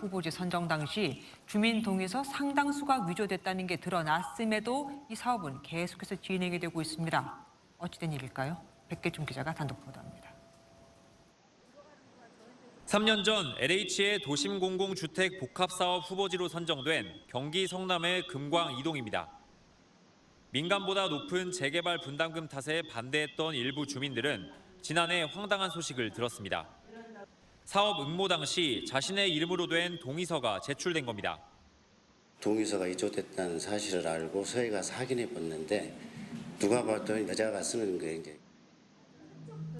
후보지 선정 당시 주민 동의서 상당수가 위조됐다는 게 드러났음에도 이 사업은 계속해서 진행이 되고 있습니다. 어찌된 일일까요? 백계준 기자가 단독 보도합니다. 3년 전 LH의 도심 공공주택 복합사업 후보지로 선정된 경기 성남의 금광 이동입니다. 민간보다 높은 재개발 분담금 탓에 반대했던 일부 주민들은 지난해 황당한 소식을 들었습니다. 사업 응모 당시 자신의 이름으로 된 동의서가 제출된 겁니다. 동의서가 위조됐다는 사실을 알고 서해 가서 확인해 봤는데 누가 봐도 여자가 쓰는 게 이제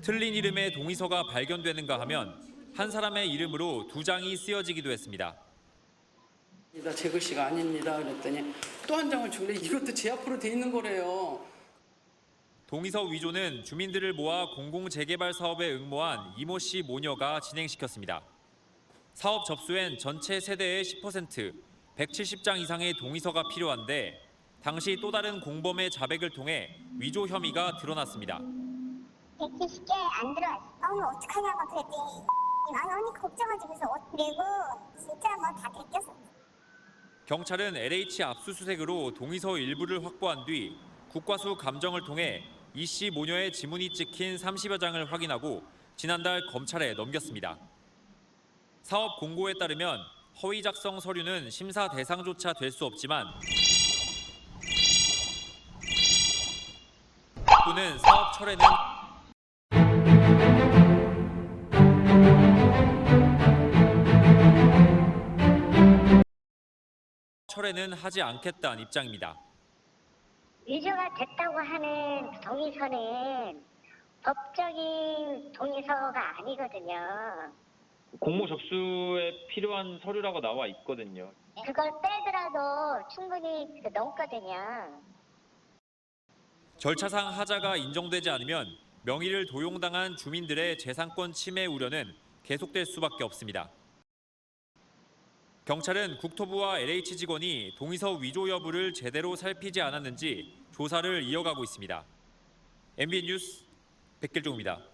틀린 이름의 동의서가 발견되는가 하면 한 사람의 이름으로 두 장이 쓰여지기도 했습니다. 제 글씨가 아닙니다. 그랬더니 또 한 장을 줄래 이것도 제 앞으로 돼 있는 거래요. 동의서 위조는 주민들을 모아 공공재개발 사업에 응모한 이모 씨 모녀가 진행시켰습니다. 사업 접수엔 전체 세대의 10%, 170장 이상의 동의서가 필요한데 당시 또 다른 공범의 자백을 통해 위조 혐의가 드러났습니다. 170개 안 들어왔어. 언니 어떡하냐고 그랬더니 난 언니 걱정하지 그래서 어- 그리고 진짜 뭐 다 베꼈어. 경찰은 LH 압수수색으로 동의서 일부를 확보한 뒤 국과수 감정을 통해 이씨 모녀의 지문이 찍힌 30여 장을 확인하고 지난달 검찰에 넘겼습니다. 사업 공고에 따르면 허위 작성 서류는 심사 대상조차 될 수 없지만 또는 사업 철회는 철회는 하지 않겠다는 입장입니다. 위조가 됐다고 하는 동의서는 법적인 동의서가 아니거든요. 공모 접수에 필요한 서류라고 나와 있거든요. 그걸 빼더라도 충분히 그 넘거든요. 절차상 하자가 인정되지 않으면 명의를 도용당한 주민들의 재산권 침해 우려는 계속될 수밖에 없습니다. 경찰은 국토부와 LH 직원이 동의서 위조 여부를 제대로 살피지 않았는지 조사를 이어가고 있습니다. MB 뉴스 백길종입니다.